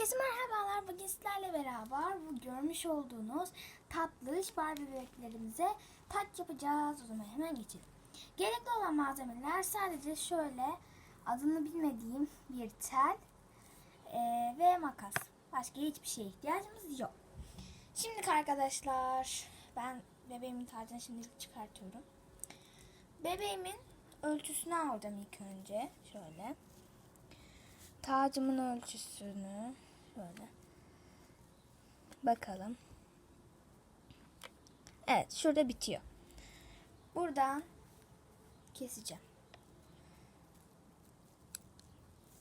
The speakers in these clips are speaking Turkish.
Herkese merhabalar. Bugün sizlerle beraber bu görmüş olduğunuz tatlış Barbie bebeklerimize taç yapacağız. O zaman hemen geçelim. Gerekli olan malzemeler sadece şöyle adını bilmediğim bir tel eee, ve makas. Başka hiçbir şeye ihtiyacımız yok. Şimdi arkadaşlar ben bebeğimin tacını şimdilik çıkartıyorum. Bebeğimin ölçüsünü alacağım ilk önce. Şöyle. Tacımın ölçüsünü şöyle bakalım. Evet şurada bitiyor. Buradan keseceğim.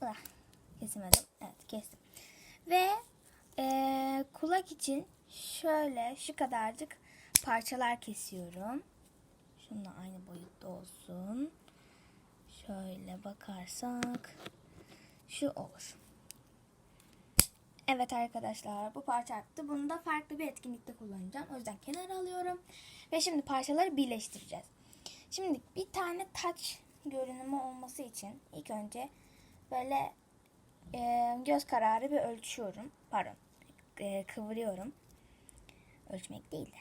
Ah, kesemedim. Evet kestim. Ve eee, kulak için şöyle şu kadarcık parçalar kesiyorum. Şununla aynı boyutta olsun. Şöyle bakarsak şu olur. Evet arkadaşlar bu parça arttı. Bunu da farklı bir etkinlikte kullanacağım. O yüzden kenara alıyorum. Ve şimdi parçaları birleştireceğiz. Şimdi bir tane taç görünümü olması için ilk önce böyle e, göz kararı bir ölçüyorum. Pardon. e, kıvırıyorum. Ölçmek değil de.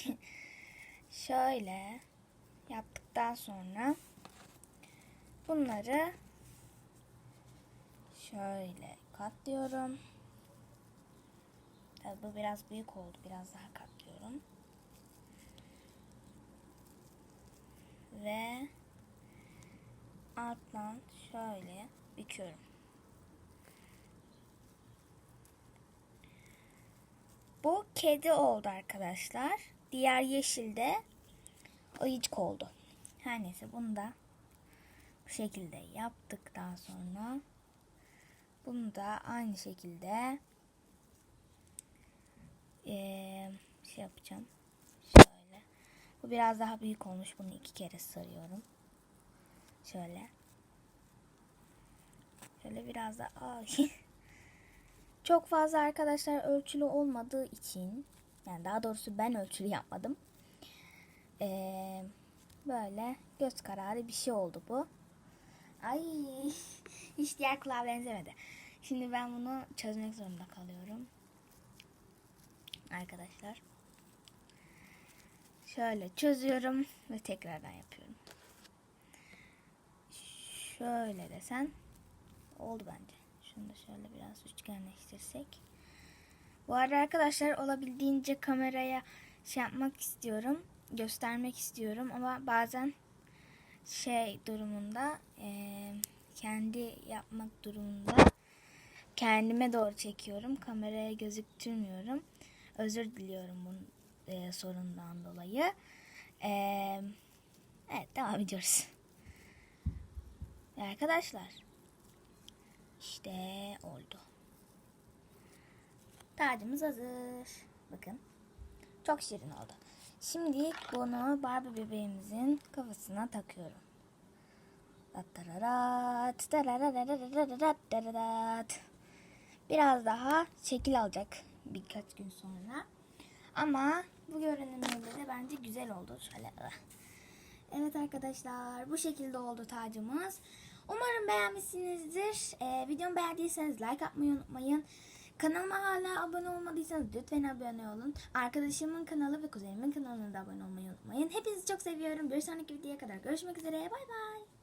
Şöyle yaptıktan sonra bunları Şöyle katlıyorum. Tabii bu biraz büyük oldu. Biraz daha katlıyorum. Ve alttan şöyle büküyorum. Bu kedi oldu arkadaşlar. Diğer yeşil de ayıcık oldu. Her neyse bunu da bu şekilde yaptıktan sonra bunu da aynı şekilde eee, şey yapacağım. Şöyle. Bu biraz daha büyük olmuş. Bunu iki kere sarıyorum. Şöyle. Şöyle biraz da ay. Çok fazla arkadaşlar ölçülü olmadığı için yani daha doğrusu ben ölçülü yapmadım. Eee, böyle göz kararı bir şey oldu bu. Ay hiç diğer kulağa benzemedi. Şimdi ben bunu çözmek zorunda kalıyorum. Arkadaşlar. Şöyle çözüyorum ve tekrardan yapıyorum. Şöyle desen oldu bence. Şunu da şöyle biraz üçgenleştirsek. Bu arada arkadaşlar olabildiğince kameraya şey yapmak istiyorum. Göstermek istiyorum ama bazen şey durumunda eee, kendi yapmak durumunda kendime doğru çekiyorum. Kameraya gözüktürmüyorum. Özür diliyorum bunun eee, sorundan dolayı. Eee, evet devam ediyoruz. Arkadaşlar işte oldu. Tacımız hazır. Bakın. Çok şirin oldu. Şimdi bunu Barbie bebeğimizin kafasına takıyorum. Biraz daha şekil alacak birkaç gün sonra. Ama bu görünümüyle de bence güzel oldu. Şöyle. Evet arkadaşlar bu şekilde oldu tacımız. Umarım beğenmişsinizdir. Ee, videomu beğendiyseniz like atmayı unutmayın. Kanalıma hala abone olmadıysanız lütfen abone olun. Arkadaşımın kanalı ve kuzenimin kanalına da abone olmayı unutmayın. Hepinizi çok seviyorum. Bir sonraki videoya kadar görüşmek üzere. Bay bay.